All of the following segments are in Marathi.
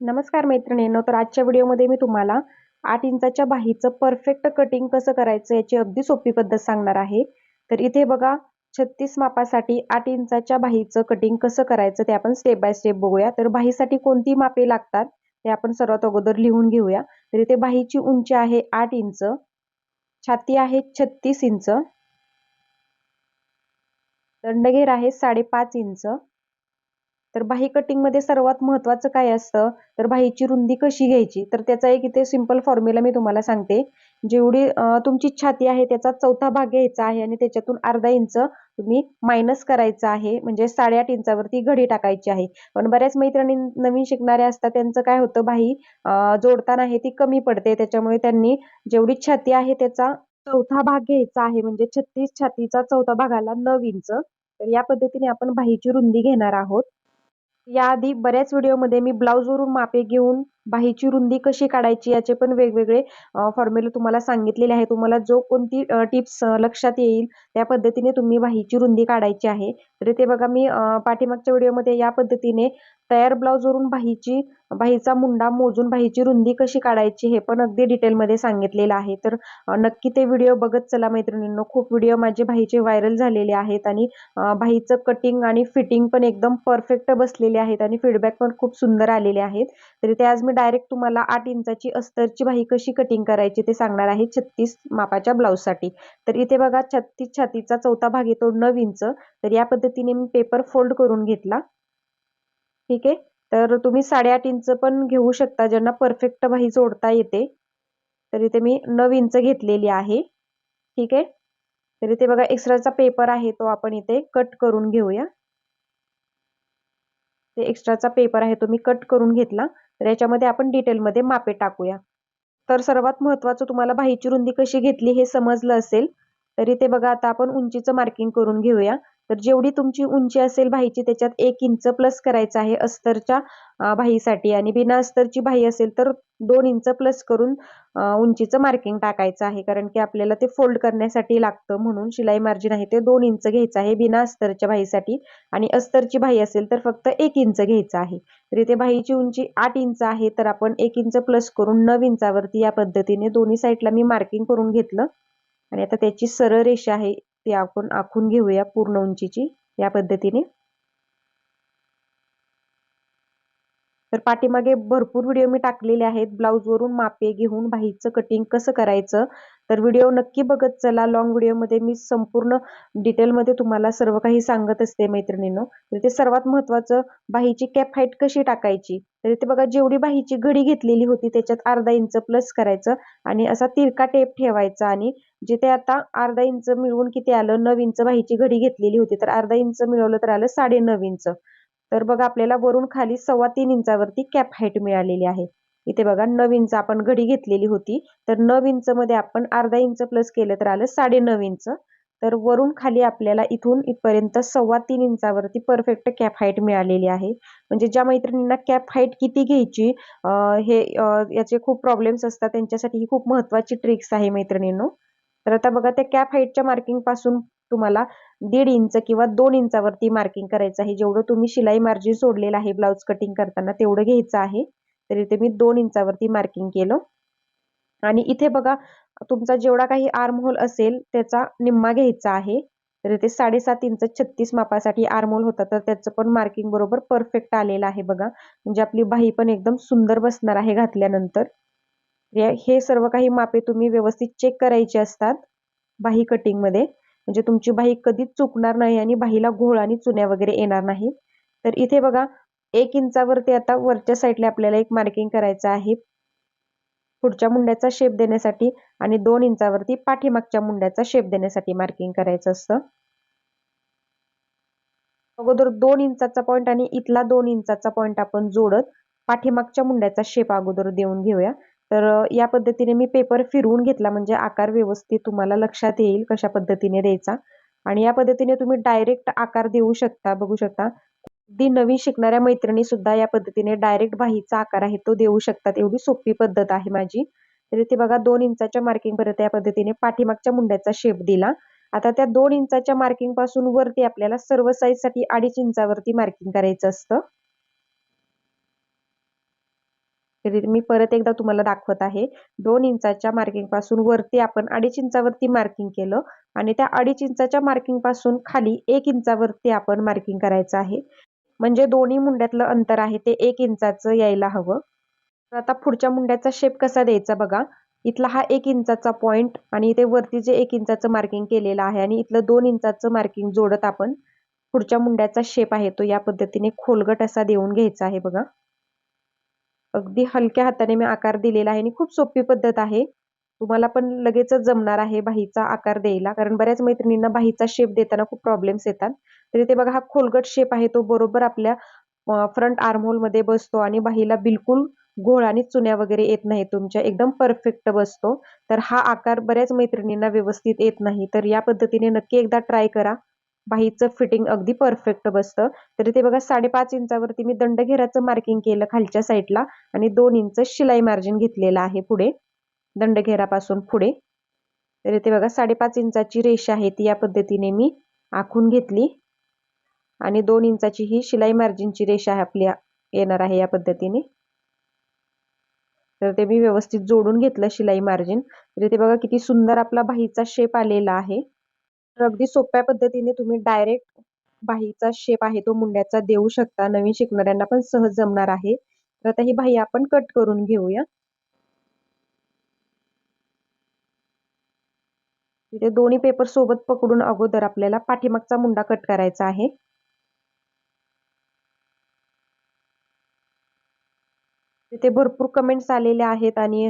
नमस्कार मैत्रिणींनो तर आजच्या व्हिडिओमध्ये मी तुम्हाला आठ इंचाच्या बाहीचं परफेक्ट कटिंग कसं करायचं याची अगदी सोपी पद्धत सांगणार आहे. तर इथे बघा छत्तीस मापासाठी आठ इंचाच्या बाहीचं कटिंग कसं करायचं ते आपण स्टेप बाय स्टेप बघूया. तर बाहीसाठी कोणती मापे लागतात ते आपण सर्वात अगोदर लिहून घेऊया. तर इथे बाहीची उंची आहे आठ इंच छाती आहे छत्तीस इंच दंडघेर आहे साडेपाच इंच तर बाही कटिंगमध्ये सर्वात महत्त्वाचं काय असतं? तर बाहीची रुंदी कशी घ्यायची? तर त्याचा एक इथे सिंपल फॉर्म्युला मी तुम्हाला सांगते. जेवढी तुमची छाती आहे त्याचा चौथा भाग घ्यायचा आहे आणि त्याच्यातून अर्धा इंच तुम्ही मायनस करायचं आहे. म्हणजे साडेआठ इंचावरती घडी टाकायची आहे. पण बऱ्याच मैत्रिणी नवीन शिकणाऱ्या असतात त्यांचं काय होतं? बाही जोडताना आहे ती कमी पडते. त्याच्यामुळे त्यांनी जेवढी छाती आहे त्याचा चौथा भाग घ्यायचा आहे. म्हणजे छत्तीस छातीचा चौथा भागाला नऊ इंच. तर या पद्धतीने आपण बाहीची रुंदी घेणार आहोत. याआधी बऱ्याच व्हिडिओमध्ये मी ब्लाऊजवरून मापे घेऊन बाहीची रुंदी कशी काढायची याचे पण वेगवेगळे फॉर्म्युले तुम्हाला सांगितलेले आहे तुम्हाला जो कोणती टिप्स लक्षात येईल त्या पद्धतीने तुम्ही बाहीची रुंदी काढायची आहे. तर ते बघा मी पाठीमागच्या व्हिडिओमध्ये या पद्धतीने तयार ब्लाऊजवरून बाहीची बाहीचा मुंडा मोजून बाहीची रुंदी कशी काढायची हे पण अगदी डिटेलमध्ये सांगितलेलं आहे. तर नक्की ते व्हिडिओ बघत चला मैत्रिणींनो. खूप व्हिडिओ माझे बाहीचे व्हायरल झालेले आहेत आणि बाहीचं कटिंग आणि फिटिंग पण एकदम परफेक्ट बसलेले आहेत आणि फीडबॅक पण खूप सुंदर आलेले आहेत. तरी ते आज मी डायरेक्ट तुम्हाला आठ इंचाची अस्तरची बाही कशी कटिंग करायची ते सांगणार आहे छत्तीस मापाच्या ब्लाऊजसाठी तर इथे बघा छत्तीस छातीचा चौथा भाग येतो नऊ इंच. तर या पद्धतीने मी पेपर फोल्ड करून घेतला. ठीक आहे? तर तुम्ही साडेआठ इंच पण घेऊ शकता ज्यांना परफेक्ट बाही जोडता येते. तर इथे मी नऊ इंच घेतलेली आहे. ठीक आहे? तर इथे बघा एक्स्ट्राचा पेपर आहे तो आपण इथे कट करून घेऊया. ते एक्स्ट्राचा पेपर आहे तो मी कट करून घेतला. तर याच्यामध्ये आपण डिटेलमध्ये मापे टाकूया. तर सर्वात महत्त्वाचं तुम्हाला बाहीची रुंदी कशी घेतली हे समजलं असेल तरी ते बघा आता आपण उंचीचं मार्किंग करून घेऊया. तर जेवढी तुमची उंची असेल भाईची त्याच्यात एक इंच प्लस करायचं आहे अस्तरच्या भाईसाठी. आणि बिना अस्तरची भाई असेल तर दोन इंच प्लस करून उंचीचं मार्किंग टाकायचं आहे. कारण की आपल्याला ते फोल्ड करण्यासाठी लागतं म्हणून शिलाई मार्जिन आहे ते दोन इंच घ्यायचं आहे बिना अस्तरच्या भाईसाठी. आणि अस्तरची भाई असेल तर फक्त एक इंच घ्यायचं आहे. तर इथे भाईची उंची आठ इंच आहे तर आपण एक इंच प्लस करून नऊ इंचावरती या पद्धतीने दोन्ही साईडला मी मार्किंग करून घेतलं. आणि आता त्याची सरळ रेषा आहे. ती आपण आखून घेऊया पूर्ण उंचीची या पद्धतीने. तर पाठीमागे भरपूर व्हिडिओ मी टाकलेले आहेत. ब्लाऊजवरून मापे घेऊन बाहीचं कटिंग कसं करायचं? तर व्हिडिओ नक्की बघत चला. लॉंग व्हिडिओमध्ये मी संपूर्ण डिटेलमध्ये तुम्हाला सर्व काही सांगत असते मैत्रिणींनो. तर ते सर्वात महत्त्वाचं बाहीची कॅप हाईट कशी टाकायची? तर इथे बघा जेवढी बाहीची घडी घेतलेली होती त्याच्यात अर्धा इंच प्लस करायचं आणि असा तिरका टेप ठेवायचा आणि जिथे आता अर्धा इंच मिळवून किती आलं? नऊ इंच बाहीची घडी घेतलेली होती. तर अर्धा इंच मिळवलं तर आलं साडे नऊ इंच तर बघा आपल्याला वरून खाली सव्वा तीन इंचावरती कॅप हाईट मिळालेली आहे. इथे बघा नऊ इंच आपण घडी घेतलेली होती. तर नऊ इंच मध्ये आपण अर्धा इंच प्लस केलं तर आलं साडे नऊ इंच. तर वरून खाली आपल्याला इथून इथपर्यंत सव्वा तीन इंचावरती परफेक्ट कॅप हाईट मिळालेली आहे. म्हणजे ज्या मैत्रिणींना कॅप हाईट किती घ्यायची हे याचे खूप प्रॉब्लेम्स असतात. त्यांच्यासाठी ही खूप महत्वाची ट्रिक्स आहे मैत्रिणींनो. तर आता बघा त्या कॅप हाईटच्या मार्किंगपासून तुम्हाला दीड इंच किंवा दोन इंचावरती मार्किंग करायचं आहे. जेवढं तुम्ही शिलाई मार्जिन सोडलेलं आहे ब्लाऊज कटिंग करताना तेवढं घ्यायचं आहे. तर इथे मी दोन इंचावरती मार्किंग केलं. आणि इथे बघा तुमचा जेवढा काही आर्महोल असेल त्याचा निम्मा घ्यायचा आहे. तर इथे साडेसात इंच छत्तीस मापासाठी आर्मोल होता. तर त्याचं पण मार्किंग बरोबर परफेक्ट आलेलं आहे बघा. म्हणजे आपली बाही पण एकदम सुंदर बसणार आहे घातल्यानंतर. हे सर्व काही मापे तुम्ही व्यवस्थित चेक करायचे असतात बाही कटिंगमध्ये म्हणजे तुमची बाही कधीच चुकणार नाही आणि बाहीला घोळ आणि चुन्या वगैरे येणार नाही तर इथे बघा एक इंचावरती आता वरच्या साईडला आपल्याला एक मार्किंग करायचं आहे. पुढच्या मुंड्याचा शेप देण्यासाठी आणि दोन इंचावरती पाठीमागच्या मुंड्याचा शेप देण्यासाठी मार्किंग करायचं असतं. अगोदर दोन इंचाचा पॉईंट आणि इथला दोन इंचाचा पॉईंट आपण जोडत पाठीमागच्या मुंड्याचा शेप अगोदर देऊन घेऊया. तर या पद्धतीने मी पेपर फिरवून घेतला. म्हणजे आकार व्यवस्थित तुम्हाला लक्षात येईल कशा पद्धतीने द्यायचा. आणि या पद्धतीने तुम्ही डायरेक्ट आकार देऊ शकता बघू शकता. अगदी नवीन शिकणाऱ्या मैत्रिणी सुद्धा या पद्धतीने डायरेक्ट बाहीचा आकार आहे तो देऊ शकतात. एवढी सोपी पद्धत आहे माझी. तर इथे बघा दोन इंचाच्या मार्किंगपर्यंत या पद्धतीने पाठीमागच्या मुंड्याचा शेप दिला. आता त्या दोन इंचाच्या मार्किंगपासून वरती आपल्याला सर्व साईजसाठी अडीच इंचावरती मार्किंग करायचं असतं. तरी मी परत एकदा तुम्हाला दाखवत आहे. दोन इंचाच्या मार्किंगपासून वरती आपण अडीच इंचावरती मार्किंग केलं आणि त्या अडीच इंचाच्या मार्किंगपासून खाली एक इंचावरती आपण मार्किंग करायचं आहे. म्हणजे दोन्ही मुंड्यातलं अंतर आहे ते एक इंचाचं यायला हवं. तर आता पुढच्या मुंड्याचा शेप कसा द्यायचा बघा. इथला हा एक इंचाचा पॉइंट आणि इथे वरती जे एक इंचाचं मार्किंग केलेलं आहे आणि इथलं दोन इंचाचं मार्किंग जोडत आपण पुढच्या मुंड्याचा शेप आहे तो या पद्धतीने खोलगट असा देऊन घ्यायचा आहे बघा. अगदी हलक्या हाताने मी आकार दिलेला आहे आणि खूप सोपी पद्धत आहे. तुम्हाला पण लगेचच जमणार आहे बाहीचा आकार द्यायला. कारण बऱ्याच मैत्रिणींना बाहीचा शेप देताना खूप प्रॉब्लेम्स येतात. तरी ते बघा हा खोलगट शेप आहे. तो बरोबर आपल्या फ्रंट आर्मोलमध्ये बसतो आणि बाहीला बिलकुल घोळ आणि चुन्या वगैरे येत नाही. तुमच्या एकदम परफेक्ट बसतो. तर हा आकार बऱ्याच मैत्रिणींना व्यवस्थित येत नाही. तर या पद्धतीने नक्की एकदा ट्राय करा. बाहीचं फिटिंग अगदी परफेक्ट बसतं. तरी ते बघा साडेपाच इंचावरती मी दंडघेराचं मार्किंग केलं खालच्या साईडला आणि दोन इंच शिलाई मार्जिन घेतलेलं आहे पुढे दंडघेरापासून पुढे. तरी ते बघा साडेपाच इंचाची रेषा आहे ती या पद्धतीने मी आखून घेतली. आणि दोन इंचाची ही शिलाई मार्जिनची रेषा आपल्या येणार आहे या पद्धतीने. तर ते मी व्यवस्थित जोडून घेतलं शिलाई मार्जिन तरी ते बघा किती सुंदर आपला बाहीचा शेप आलेला आहे. तर अगदी सोप्या पद्धतीने तुम्ही डायरेक्ट बाहीचा शेप आहे तो मुंड्याचा देऊ शकता. नवीन शिकणाऱ्यांना पण सहज जमणार आहे. तर आता ही बाही आपण कट करून घेऊया. तिथे दोन्ही पेपर सोबत पकडून अगोदर आपल्याला पाठीमागचा मुंडा कट करायचा आहे. तिथे भरपूर कमेंट्स आलेले आहेत आणि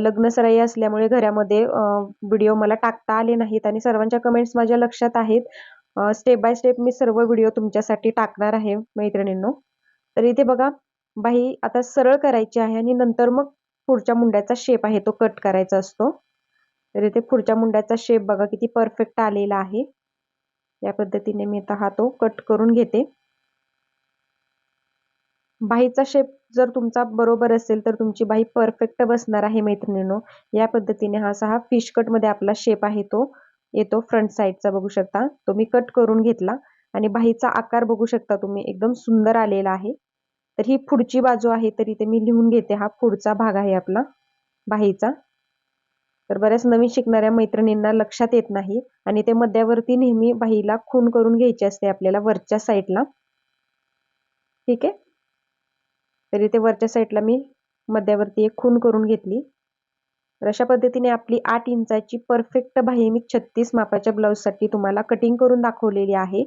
लग्नसराई असल्यामुळे घरामध्ये व्हिडिओ मला टाकता आले नाहीत आणि सर्वांच्या कमेंट्स माझ्या लक्षात आहेत. स्टेप बाय स्टेप मी सर्व व्हिडिओ तुमच्यासाठी टाकणार आहे मैत्रिणींनो. तर इथे बघा बाही आता सरळ करायची आहे आणि नंतर मग पुढच्या मुंड्याचा शेप आहे तो कट करायचा असतो. तर इथे पुढच्या मुंड्याचा शेप बघा किती परफेक्ट आलेला आहे. या पद्धतीने मी आता हा तो कट करून घेते. बाहीचा शेप जर तुमचा बरोबर असेल तर तुमची बाही परफेक्ट बसणार आहे मैत्रिणींनो. या पद्धतीने हा असा हा फिश कटमध्ये आपला शेप आहे तो. येतो फ्रंट साईडचा बघू शकता. तो मी कट करून घेतला. आणि बाहीचा आकार बघू शकता तुम्ही. एकदम सुंदर आलेला आहे. तर ही पुढची बाजू आहे तर इथे मी लिहून घेते. हा पुढचा भाग आहे आपला बाहीचा तर बऱ्याच नवीन शिकणाऱ्या मैत्रिणींना लक्षात येत नाही. आणि ते मध्यावरती नेहमी बाहीला खून करून घ्यायची असते आपल्याला वरच्या साईडला ठीक आहे? तर इथे वरच्या साईडला मी मध्यावरती एक खून करून घेतली. तर अशा पद्धतीने आपली आठ इंचाची परफेक्ट बाही मी छत्तीस मापाच्या ब्लाऊजसाठी तुम्हाला कटिंग करून दाखवलेली आहे.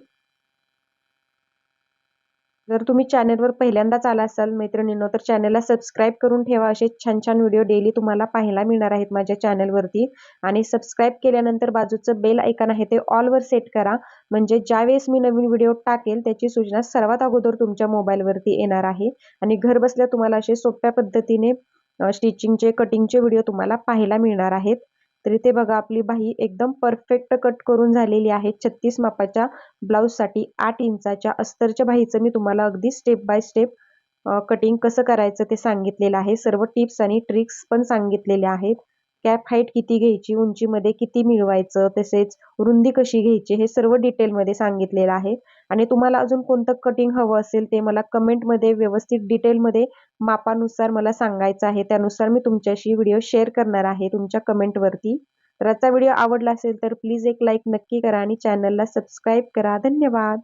जर तुम्ही चॅनलवर पहिल्यांदाच आला असाल मैत्रिणींनो तर चॅनलला सबस्क्राईब करून ठेवा. असे छान छान व्हिडिओ डेली तुम्हाला पाहायला मिळणार आहेत माझ्या चॅनलवरती आणि सबस्क्राईब केल्यानंतर बाजूचं बेल ऐकन आहे ते ऑलवर सेट करा. म्हणजे ज्यावेळेस मी नवीन व्हिडिओ टाकेल त्याची सूचना सर्वात अगोदर तुमच्या मोबाईलवरती येणार आहे. आणि घर बसल्या तुम्हाला असे सोप्या पद्धतीने स्टिचिंगचे कटिंगचे व्हिडिओ तुम्हाला पाहायला मिळणार आहेत. तर इथे बघा आपली बाही एकदम परफेक्ट कट करून झालेली आहे. छत्तीस मापाच्या ब्लाऊजसाठी आठ इंचाच्या अस्तरच्या बाहीचं मी तुम्हाला अगदी स्टेप बाय स्टेप कटिंग कसं करायचं ते सांगितलेलं आहे. सर्व टिप्स आणि ट्रिक्स पण सांगितलेल्या आहेत. कॅप हाईट किती घ्यायची उंचीमध्ये किती मिळवायचं तसेच रुंदी कशी घ्यायची हे सर्व डिटेलमध्ये सांगितलेलं आहे. आणि तुम्हाला अजून कोणतं कटिंग हवं असेल ते मला कमेंटमध्ये व्यवस्थित डिटेलमध्ये मापानुसार मला सांगायचं आहे. त्यानुसार मी तुमच्याशी व्हिडिओ शेअर करणार आहे तुमच्या कमेंटवरती. तर आजचा व्हिडिओ आवडला असेल तर प्लीज एक लाईक नक्की करा आणि चॅनलला सबस्क्राईब करा. धन्यवाद!